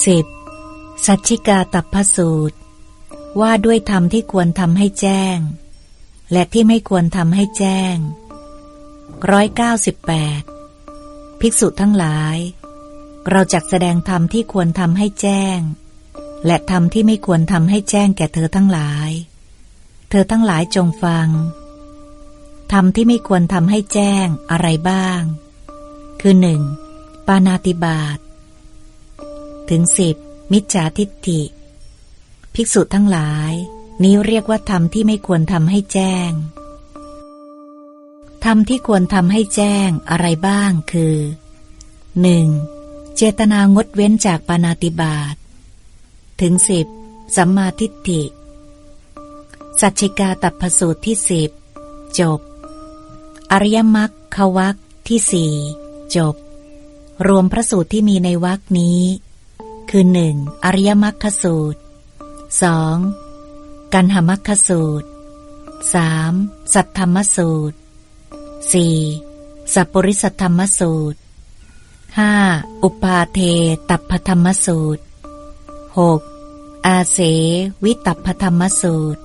10. สัจชิกาตัพพสูตร ว่าด้วยธรรมที่ควรทำให้แจ้ง และที่ไม่ควรทำให้แจ้งร้อยเก้าสิบแปดภิกษุทั้งหลาย เราจักแสดงธรรมที่ควรทำให้แจ้ง และธรรมที่ไม่ควรทำให้แจ้งแก่เธอทั้งหลาย เธอทั้งหลายจงฟังธรรมที่ไม่ควรทำให้แจ้งอะไรบ้าง คือหนึ่งปานาติบาต ถึงสิบมิจฉาทิฏฐิ ภิกษุทั้งหลาย นี้เรียกว่าธรรมที่ไม่ควรทำให้แจ้ง ธรรมที่ควรทำให้แจ้งอะไรบ้างคือ 1. เจตนางดเว้นจากปานาติบาตถึงสิบสัมมาทิฏฐิ สัจจิกาตัพสูตรที่สิบจบ อริยมรรคขวักที่สี่จบ รวมพระสูตรที่มีในวรรคนี้ คือหนึ่งอริยมรรคสูตรสองกันหมัคคสูตรสามสัทธรรมสูตรสี่สัพปริสัทธรรมสูตรห้าอุปาเทตัพพธรรมสูตรหกอาเสวิตัพพธรรมสูตร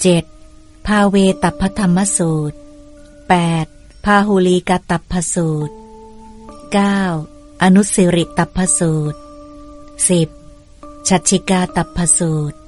เจ็ดภาเวตัพพธรรมสูตรแปดพาหุลีกตัพพสูตรเก้าอนุสิริตัพพสูตร สิบชัชิกาตัพสูตร